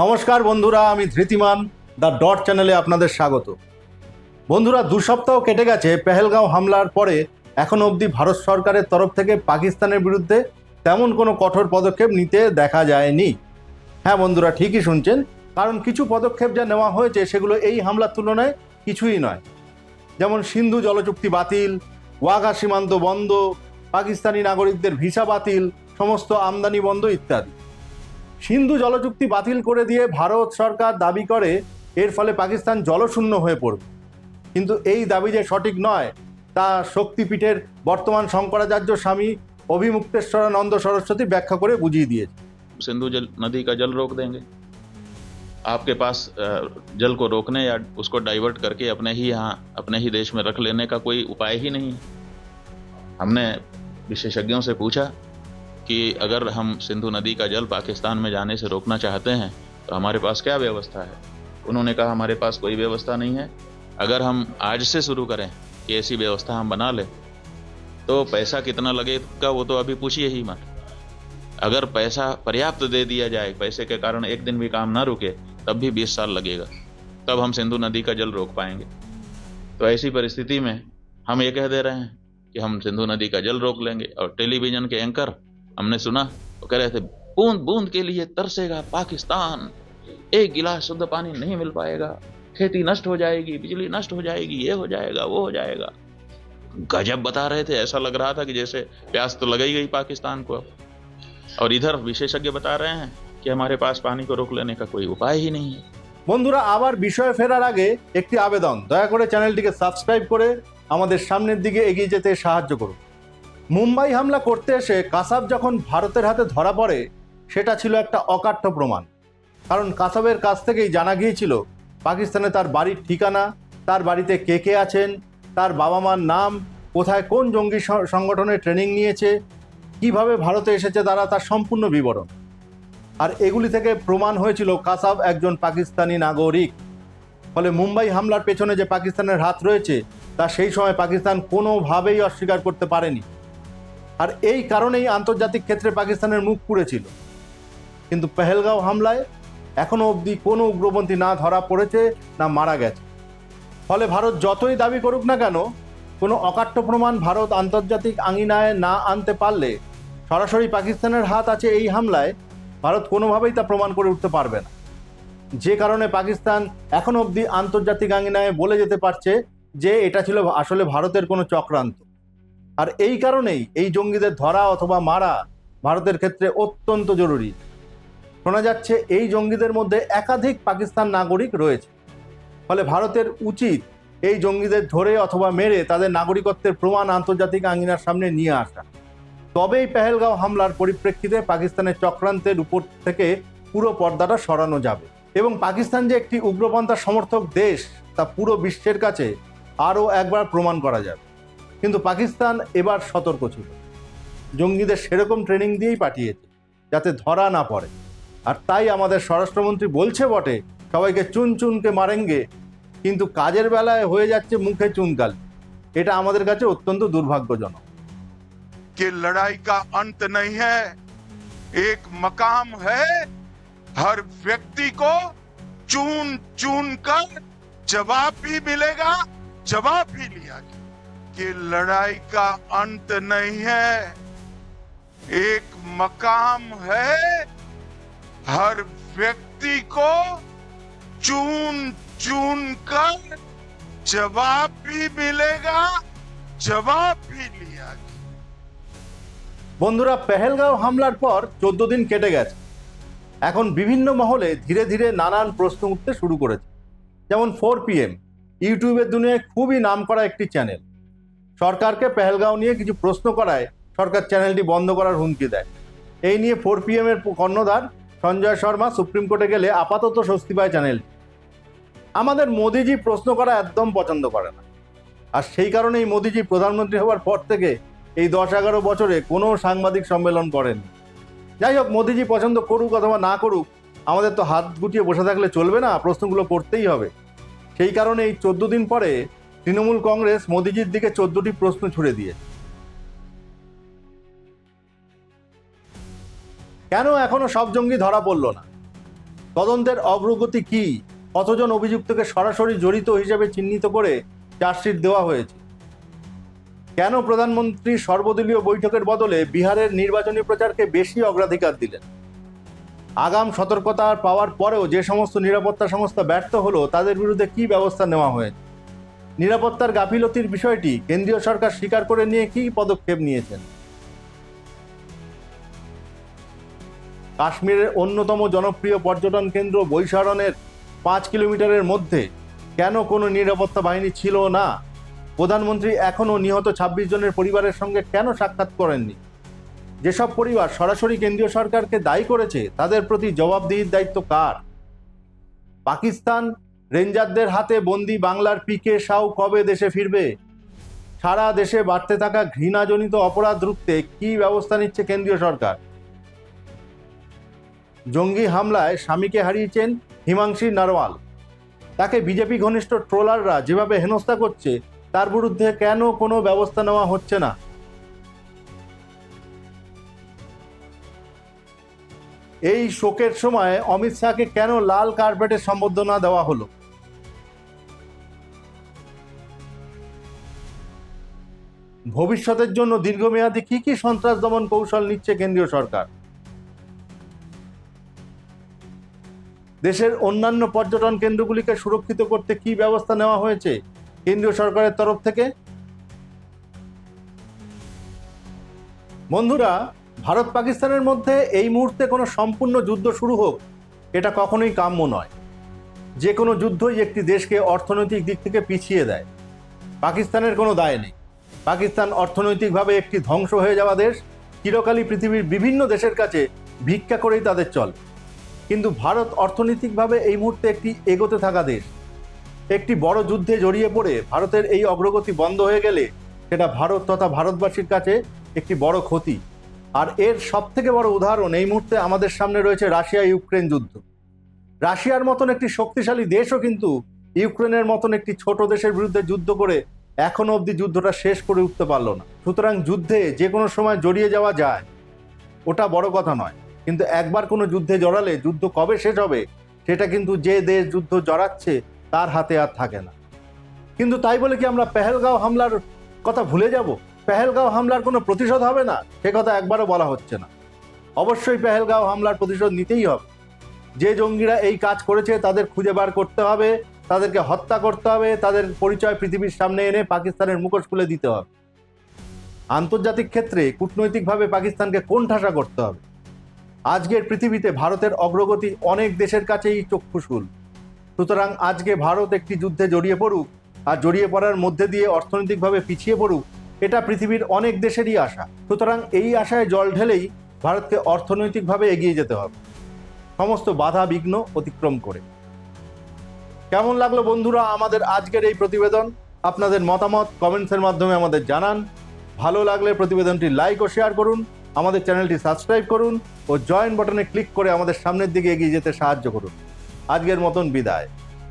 নমস্কার বন্ধুরা, আমি ধৃতিমান, দ্য ডট চ্যানেলে আপনাদের স্বাগত। বন্ধুরা, দু সপ্তাহ কেটে গেছে, পেহেলগাঁও হামলার পরে এখনও অবধি ভারত সরকারের তরফ থেকে পাকিস্তানের বিরুদ্ধে তেমন কোনো কঠোর পদক্ষেপ নিতে দেখা যায়নি। হ্যাঁ বন্ধুরা, ঠিকই শুনছেন, কারণ কিছু পদক্ষেপ যা নেওয়া হয়েছে সেগুলো এই হামলার তুলনায় কিছুই নয়। যেমন সিন্ধু জলচুক্তি বাতিল, ওয়াঘা সীমান্ত বন্ধ, পাকিস্তানি নাগরিকদের ভিসা বাতিল, সমস্ত আমদানি বন্ধ ইত্যাদি। সিন্ধু জলচুক্তি বাতিল করে দিয়ে ভারত সরকার দাবি করে এর ফলে পাকিস্তান জলশূন্য হয়ে পড়বে কিন্তু এই দাবি যে সঠিক নয় তা শক্তিপীঠের বর্তমান শঙ্করাচার্য স্বামী অভিমুক্তেশ্বরানন্দ সরস্বতী ব্যাখ্যা করে বুঝিয়ে দিয়েছে सिंधु जल नदी का जल रोक देंगे आपके पास अ, जल को रोकने या उसको डाइवर्ट करके अपने ही यहाँ अपने ही देश में रख लेने का कोई उपाय ही नहीं है हमने विशेषज्ञों से पूछा कि अगर हम सिंधु नदी का जल पाकिस्तान में जाने से रोकना चाहते हैं तो हमारे पास क्या व्यवस्था है? उन्होंने कहा, हमारे पास कोई व्यवस्था नहीं है। अगर हम आज से शुरू करें कि ऐसी व्यवस्था हम बना लें तो पैसा कितना लगेगा वो तो अभी पूछिए ही मत। अगर पैसा पर्याप्त दे दिया जाए, पैसे के कारण एक दिन भी काम ना रुके, तब भी बीस साल लगेगा। तब हम सिंधु नदी का जल रोक पाएँगे। तो ऐसी परिस्थिति में हम ये कह दे रहे हैं कि हम सिंधु नदी का जल रोक लेंगे और टेलीविज़न के एंकर हमने सुना वो कह रहे थे बूंद बूंद के लिए तरसेगा पाकिस्तान एक गिलास शुद्ध पानी नहीं मिल पाएगा खेती नष्ट हो जाएगी बिजली नष्ट हो जाएगी ये हो जाएगा वो हो जाएगा गजब बता रहे थे ऐसा लग रहा था कि जैसे प्यास तो लग ही गई पाकिस्तान को अब और इधर विशेषज्ञ बता रहे हैं कि हमारे पास पानी को रोक लेने का कोई उपाय ही नहीं है বন্ধুরা আবার বিষয়ে ফেরার আগে একটি আবেদন দয়া করে চ্যানেলটিকে সাবস্ক্রাইব করে আমাদের সামনের দিকে এগিয়ে যেতে সাহায্য করুন মুম্বাই হামলা করতে এসে কাসাব যখন ভারতের হাতে ধরা পড়ে, সেটা ছিল একটা অকাট্য প্রমাণ। কারণ কাসাবের কাছ থেকেই জানা গিয়েছিল, পাকিস্তানে তার বাড়ির ঠিকানা, তার বাড়িতে কে কে আছেন, তার বাবা মার নাম, কোথায় কোন জঙ্গি সংগঠনে ট্রেনিং নিয়েছে, কীভাবে ভারতে এসেছে তারা, তার সম্পূর্ণ বিবরণ। আর এগুলি থেকে প্রমাণ হয়েছিল কাসাব একজন পাকিস্তানি নাগরিক। ফলে মুম্বাই হামলার পেছনে যে পাকিস্তানের হাত রয়েছে, তা সেই সময় পাকিস্তান কোনোভাবেই অস্বীকার করতে পারেনি। আর এই কারণেই আন্তর্জাতিক ক্ষেত্রে পাকিস্তানের মুখ পুড়েছিল কিন্তু পেহেলগাঁও হামলায় এখনও অবধি কোনো উগ্রপন্থী না ধরা পড়েছে, না মারা গেছে। ফলে ভারত যতই দাবি করুক না কেন, কোনো অকাট্য প্রমাণ ভারত আন্তর্জাতিক আঙিনায় না আনতে পারলে সরাসরি পাকিস্তানের হাত আছে এই হামলায়, ভারত কোনোভাবেই তা প্রমাণ করে উঠতে পারবে না। যে কারণে পাকিস্তান এখন অবধি আন্তর্জাতিক আঙিনায় বলে যেতে পারছে যে এটা ছিল আসলে ভারতের কোনো চক্রান্ত। আর এই কারণেই এই জঙ্গিদের ধরা অথবা মারা ভারতের ক্ষেত্রে অত্যন্ত জরুরি। শোনা যাচ্ছে এই জঙ্গিদের মধ্যে একাধিক পাকিস্তান নাগরিক রয়েছে। ফলে ভারতের উচিত এই জঙ্গিদের ধরে অথবা মেরে তাদের নাগরিকত্বের প্রমাণ আন্তর্জাতিক আঙিনার সামনে নিয়ে আসা। তবেই পেহেলগাঁও হামলার পরিপ্রেক্ষিতে পাকিস্তানের চক্রান্তের উপর থেকে পুরো পর্দাটা সরানো যাবে। এবং পাকিস্তান যে একটি উগ্রপন্থার সমর্থক দেশ, তা পুরো বিশ্বের কাছে আরও একবার প্রমাণ করা যাবে। কিন্তু পাকিস্তান এবার সতর্ক ছিল জঙ্গিদের সেরকম ট্রেনিং দিয়েই পাঠিয়েছে যাতে ধরা না পড়ে আর তাই আমাদের স্বরাষ্ট্রমন্ত্রী বলছে বটে সবাইকে চুন চুনকে মারেঙ্গে কিন্তু কাজের বেলায় হয়ে যাচ্ছে মুখে চুনকাল এটা আমাদের কাছে অত্যন্ত দুর্ভাগ্যজনক कि लड़ाई का अंत नहीं है एक मकाम है हर व्यक्ति को चून चून कर जवाब भी मिलेगा जवाब भी लिया गया कि लड़ाई का अंत नहीं है एक मकाम है हर व्यक्ति को चून चून कर जवाब भी मिलेगा जवाब भी लिया गया বন্ধুরা পেহেলগাঁও হামলার পর চোদ্দ দিন কেটে গেছে এখন বিভিন্ন মহলে ধীরে ধীরে নানান প্রশ্ন উঠতে শুরু করেছে যেমন ফোর পিএম ইউটিউবের দুনিয়ায় খুবই নামকরা একটি চ্যানেল সরকারকে পেহেলগাঁও নিয়ে কিছু প্রশ্ন করায়, সরকার চ্যানেলটি বন্ধ করার হুমকি দেয়। এই নিয়ে ফোর পিএম এর কর্ণধার সঞ্জয় শর্মা সুপ্রিম কোর্টে গেলে আপাতত স্বস্তি পায় চ্যানেলটি। আমাদের মোদিজি প্রশ্ন করা একদম পছন্দ করে না। আর সেই কারণেই মোদিজি প্রধানমন্ত্রী হওয়ার পর থেকে এই দশ এগারো বছরে কোনো সাংবাদিক সম্মেলন করেন। যাই হোক, মোদিজি পছন্দ করুক অথবা না করুক, আমাদের তো হাত গুটিয়ে বসে থাকলে চলবে না, প্রশ্নগুলো করতেই হবে। সেই কারণে এই চোদ্দ দিন পরে তৃণমূল কংগ্রেস মোদিজির দিকে চোদ্দটি প্রশ্ন ছুড়ে দিয়ে। কেন এখনও সব জঙ্গি ধরা পড়ল না? তদন্তের অগ্রগতি কি? কতজন অভিযুক্তকে সরাসরি জড়িত হিসেবে চিহ্নিত করে চার্জশিট দেওয়া হয়েছে? কেন প্রধানমন্ত্রী সর্বদলীয় বৈঠকের বদলে বিহারের নির্বাচনী প্রচারকে বেশি অগ্রাধিকার দিলেন? আগাম সতর্কতা পাওয়ার পরেও যে সমস্ত নিরাপত্তা সংস্থা ব্যর্থ হলো, তাদের বিরুদ্ধে কি ব্যবস্থা নেওয়া হয়েছে? নিরাপত্তার গাফিলতির বিষয়টি কেন্দ্রীয় সরকার স্বীকার করে নিয়ে কি পদক্ষেপ নিয়েছেন? কাশ্মীরের অন্যতম জনপ্রিয় পর্যটন কেন্দ্র বৈশারণের পাঁচ কিলোমিটারের মধ্যে কেন কোনো নিরাপত্তা বাহিনী ছিল না? প্রধানমন্ত্রী এখনও নিহত ছাব্বিশ জনের পরিবারের সঙ্গে কেন সাক্ষাৎ করেননি? যেসব পরিবার সরাসরি কেন্দ্রীয় সরকারকে দায়ী করেছে, তাদের প্রতি জবাবদিহির দায়িত্ব কার? পাকিস্তান রেঞ্জারদের হাতে বন্দি বাংলার পিকে সাউ কবে দেশে ফিরবে? সারা দেশে বাড়তে থাকা ঘৃণাজনিত অপরাধ রুখতে কি ব্যবস্থা নিচ্ছে কেন্দ্রীয় সরকার? জঙ্গি হামলায় স্বামীকে হারিয়েছেন হিমাংশী নারওয়াল। তাকে বিজেপি ঘনিষ্ঠ ট্রোলাররা যেভাবে হেনস্থা করছে, তার বিরুদ্ধে কেন কোনো ব্যবস্থা নেওয়া হচ্ছে না? এই শোকের সময় অমিত শাহকে কেন লাল কার্পেটের সম্বর্ধনা দেওয়া হলো? ভবিষ্যতের জন্য দীর্ঘমেয়াদী কি কি সন্ত্রাস দমন কৌশল নিচ্ছে কেন্দ্রীয় সরকার? দেশের অন্যান্য পর্যটন কেন্দ্রগুলিকে সুরক্ষিত করতে কি ব্যবস্থা নেওয়া হয়েছে কেন্দ্রীয় সরকারের তরফ থেকে? বন্ধুরা ভারত পাকিস্তানের মধ্যে এই মুহূর্তে কোনো সম্পূর্ণ যুদ্ধ শুরু হোক, এটা কখনোই কাম্য নয়। যে কোনো যুদ্ধই একটি দেশকে অর্থনৈতিক দিক থেকে পিছিয়ে দেয়। পাকিস্তানের কোনো দায় নেই। পাকিস্তান অর্থনৈতিকভাবে একটি ধ্বংস হয়ে যাওয়া দেশ, চিরকালই পৃথিবীর বিভিন্ন দেশের কাছে ভিক্ষা করেই তাদের চলে। কিন্তু ভারত অর্থনৈতিকভাবে এই মুহূর্তে একটি এগোতে থাকা দেশ। একটি বড় যুদ্ধে জড়িয়ে পড়ে ভারতের এই অগ্রগতি বন্ধ হয়ে গেলে সেটা ভারত তথা ভারতবাসীর কাছে একটি বড় ক্ষতি। আর এর সব থেকে বড় উদাহরণ এই মুহূর্তে আমাদের সামনে রয়েছে রাশিয়া ইউক্রেন যুদ্ধ। রাশিয়ার মতন একটি শক্তিশালী দেশও কিন্তু ইউক্রেনের মতন একটি ছোট দেশের বিরুদ্ধে যুদ্ধ করে এখনও অবধি যুদ্ধটা শেষ করে উঠতে পারল না। সুতরাং যুদ্ধে যে কোনো সময় জড়িয়ে যাওয়া যায়, ওটা বড় কথা নয়। কিন্তু একবার কোনো যুদ্ধে জড়ালে যুদ্ধ কবে শেষ হবে, সেটা কিন্তু যে দেশ যুদ্ধ জড়াচ্ছে, তার হাতে আর থাকে না। কিন্তু তাই বলে কি আমরা পেহেলগাঁও হামলার কথা ভুলে যাব? পেহেলগাঁও হামলার কোনো প্রতিশোধ হবে না? সে কথা একবারও বলা হচ্ছে না। অবশ্যই পেহেলগাঁও হামলার প্রতিশোধ নিতেই হবে। যে জঙ্গিরা এই কাজ করেছে তাদের খুঁজে বার করতে হবে, তাদেরকে হত্যা করতে হবে, তাদের পরিচয় পৃথিবীর সামনে এনে পাকিস্তানের মুখোশ খুলে দিতে হবে। আন্তর্জাতিক ক্ষেত্রে কূটনৈতিকভাবে পাকিস্তানকে কোণঠাসা করতে হবে? আজকের পৃথিবীতে ভারতের অগ্রগতি অনেক দেশের কাছেই চক্ষুশুল সুতরাং আজকে ভারত একটি যুদ্ধে জড়িয়ে পড়ুক, আর জড়িয়ে পড়ার মধ্যে দিয়ে অর্থনৈতিকভাবে পিছিয়ে পড়ুক এটা পৃথিবীর অনেক দেশেরই আশা। সুতরাং এই আশায় জল ঢেলেই ভারতকে অর্থনৈতিকভাবে এগিয়ে যেতে হবে। সমস্ত বাধা বিঘ্ন অতিক্রম করে। কেমন লাগল বন্ধুরা আমাদের আজকের এই প্রতিবেদন? আপনাদের মতামত কমেন্টসের মাধ্যমে আমাদের জানান। ভালো লাগলে প্রতিবেদনটি লাইক ও শেয়ার করুন। আমাদের চ্যানেলটি সাবস্ক্রাইব করুন ও জয়েন বাটনে ক্লিক করে আমাদের সামনের দিকে এগিয়ে যেতে সাহায্য করুন। আজকের মতন বিদায়।